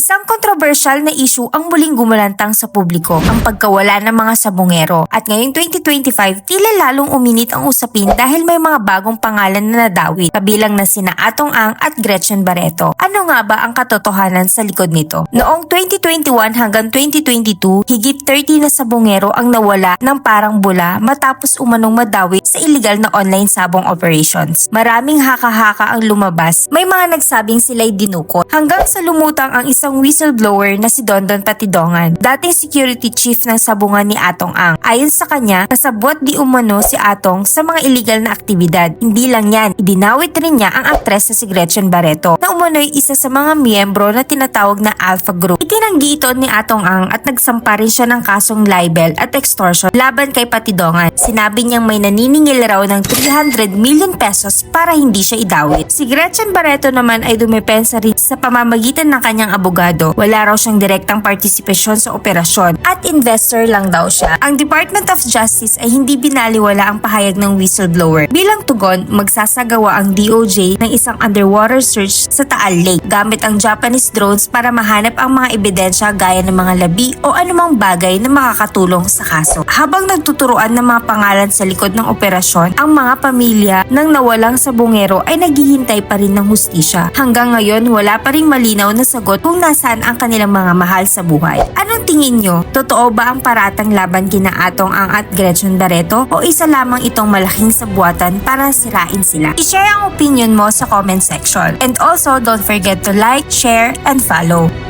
Isang kontrobersyal na issue ang muling gumulantang sa publiko, ang pagkawala ng mga sabungero. At ngayong 2025, tila lalong uminit ang usapin dahil may mga bagong pangalan na nadawit, kabilang na sina Atong Ang at Gretchen Barreto. Ano nga ba ang katotohanan sa likod nito? Noong 2021 hanggang 2022, higit 30 na sabungero ang nawala ng parang bula matapos umanong madawi sa illegal na online sabong operations. Maraming haka-haka ang lumabas. May mga nagsabing sila'y dinukot. Hanggang sa lumutang ang isang whistleblower na si Dondon Patidongan, dating security chief ng sabungan ni Atong Ang. Ayon sa kanya, kasabwat di umano si Atong sa mga illegal na aktibidad. Hindi lang yan, idinawit rin niya ang aktres na si Gretchen Barreto na umano'y isa sa mga miyembro na tinatawag na Alpha Group. Itinanggi ito ni Atong Ang at nagsampa rin siya ng kasong libel at extortion laban kay Patidongan. Sinabi niyang may naniningil raw ng 300 million pesos para hindi siya idawit. Si Gretchen Barreto naman ay dumepensa rin sa pamamagitan ng kanyang abogado. Wala raw siyang direktang partisipasyon sa operasyon at investor lang daw siya. Ang Department of Justice ay hindi binaliwala ang pahayag ng whistleblower. Bilang tugon, magsasagawa ang DOJ ng isang underwater search sa Taal Lake gamit ang Japanese drones para mahanap ang mga ebidensya gaya ng mga labi o anumang bagay na makakatulong sa kaso. Habang nagtuturuan ng mga pangalan sa likod ng operasyon, ang mga pamilya ng nawalang sabungero ay naghihintay pa rin ng hustisya. Hanggang ngayon, wala pa rin malinaw na sagot kung nasaan ang kanilang mga mahal sa buhay. Anong tingin nyo? Totoo ba ang paratang laban kina Atong Ang at Gretchen Barreto o isa lamang itong malaking sabuatan para sirain sila? I-share ang opinion mo sa comment section. And also, don't forget to like, share, and follow.